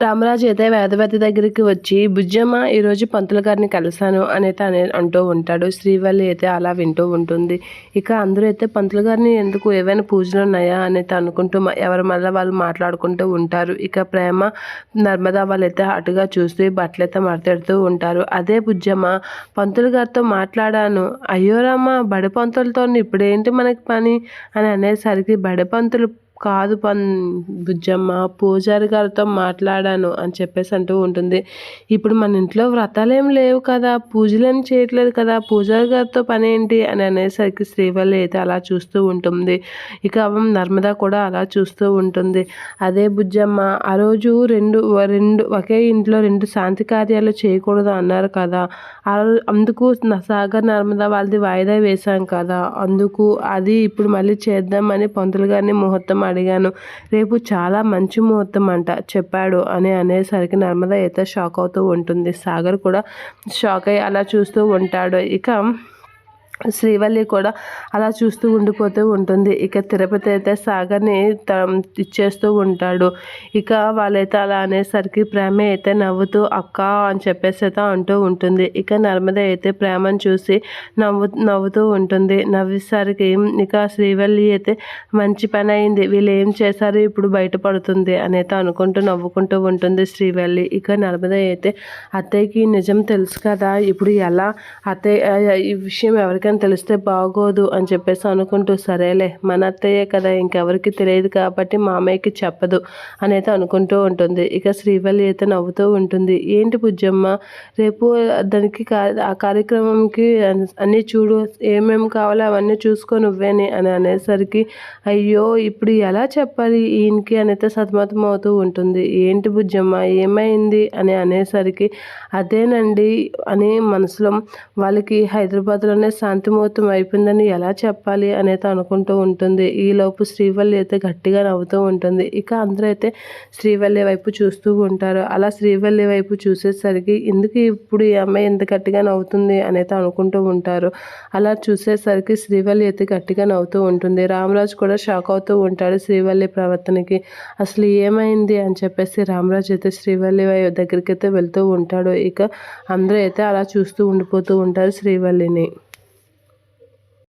రామరాజు అయితే వేదవతి దగ్గరికి వచ్చి బుజ్జమ్మ ఈరోజు పంతులు గారిని కలిశాను అనేది అనే అంటూ ఉంటాడు. శ్రీవల్లి అయితే అలా వింటూ ఉంటుంది. ఇక అందరూ అయితే పంతుల గారిని ఎందుకు? ఏవైనా పూజలు ఉన్నాయా? అనేది అనుకుంటూ ఎవరి మళ్ళీ వాళ్ళు మాట్లాడుకుంటూ ఉంటారు. ఇక ప్రేమ నర్మదా వాళ్ళైతే అటుగా చూసి బట్టలు అయితే మాట్లాడుతూ ఉంటారు. అదే బుజ్జమ్మ పంతులు గారితో మాట్లాడాను. అయ్యో రామ్మ బడి పంతులతో ఇప్పుడేంటి మనకి పని? అని అనేసరికి బడి పంతులు కాదు పన్ బుజ్జమ్మ పూజారి గారితో మాట్లాడాను అని చెప్పేసి అంటూ ఉంటుంది. ఇప్పుడు మన ఇంట్లో వ్రతాలు ఏం లేవు కదా పూజలు ఏం చేయట్లేదు కదా పూజారి గారితో పని ఏంటి అని అనేసరికి శ్రీవల్లి అయితే అలా చూస్తూ ఉంటుంది. ఇక నర్మదా కూడా అలా చూస్తూ ఉంటుంది. అదే బుజ్జమ్మ ఆ రోజు రెండు రెండు ఒకే ఇంట్లో రెండు శాంతి కార్యాలు చేయకూడదు అన్నారు కదా. అందుకు సాగర్ నర్మదా వాళ్ళది వాయిదా వేశాం కదా. అందుకు అది ఇప్పుడు మళ్ళీ చేద్దామని పంతులు గారిని ముహూర్తం అడిగాను. రేపు చాలా మంచి ముహూర్తం అంట చెప్పాడు అని అనేసరికి నర్మద అయితే షాక్ అవుతూ ఉంటుంది. సాగర్ కూడా షాక్ అయ్యి అలా చూస్తూ ఉంటాడు. ఇక శ్రీవల్లి కూడా అలా చూస్తూ ఉండిపోతూ ఉంటుంది. ఇక తిరుపతి అయితే సాగర్ని ఇచ్చేస్తూ ఉంటాడు. ఇక వాళ్ళైతే అలా అనేసరికి ప్రేమ అయితే నవ్వుతూ అక్క అని చెప్పేసి అయితే అంటూ ఉంటుంది. ఇక నర్మద అయితే ప్రేమను చూసి నవ్వు నవ్వుతూ ఉంటుంది. నవ్వేసరికి ఇక శ్రీవల్లి అయితే మంచి పని అయింది. వీళ్ళు ఏం చేశారు? ఇప్పుడు బయటపడుతుంది అనేది అనుకుంటూ నవ్వుకుంటూ ఉంటుంది శ్రీవల్లి. ఇక నర్మద అయితే అత్తయ్యకి నిజం తెలుసు కదా. ఇప్పుడు ఎలా? అత్తయ్య ఈ విషయం ఎవరికైనా విషయం తెలిస్తే బాగోదు అని చెప్పేసి అనుకుంటూ సరేలే మన అత్తయ్యే కదా ఇంకెవరికి తెలియదు కాబట్టి మామయ్యకి చెప్పదు అనేది అనుకుంటూ ఉంటుంది. ఇక శ్రీవల్లి అయితే నవ్వుతూ ఉంటుంది. ఏంటి బుజ్జమ్మ రేపు దానికి ఆ కార్యక్రమంకి అన్నీ చూడు ఏమేమి కావాలో అవన్నీ చూసుకో నువ్వేని అని అనేసరికి అయ్యో ఇప్పుడు ఎలా చెప్పాలి ఈయనకి అనైతే సతమతం అవుతూ ఉంటుంది. ఏంటి బుజ్జమ్మ ఏమైంది అని అనేసరికి అదేనండి అని మనసులో వాళ్ళకి హైదరాబాద్లోనే శాంతి శాంతిమూర్తం అయిపోయిందని ఎలా చెప్పాలి అనేది అనుకుంటూ ఉంటుంది. ఈలోపు శ్రీవల్లి అయితే గట్టిగా నవ్వుతూ ఉంటుంది. ఇక అందరూ అయితే శ్రీవల్లి వైపు చూస్తూ ఉంటారు. అలా శ్రీవల్లి వైపు చూసేసరికి ఎందుకు ఇప్పుడు ఈ అమ్మాయి ఎంత గట్టిగా నవ్వుతుంది? అనేది అనుకుంటూ ఉంటారు. అలా చూసేసరికి శ్రీవల్లి అయితే గట్టిగా నవ్వుతూ ఉంటుంది. రామరాజు కూడా షాక్ అవుతూ ఉంటాడు శ్రీవల్లి ప్రవర్తనకి. అసలు ఏమైంది? అని చెప్పేసి రామరాజు అయితే శ్రీవల్లి దగ్గరికి అయితే వెళ్తూ ఉంటాడు. ఇక అందరూ అయితే అలా చూస్తూ ఉండిపోతూ ఉంటారు శ్రీవల్లిని.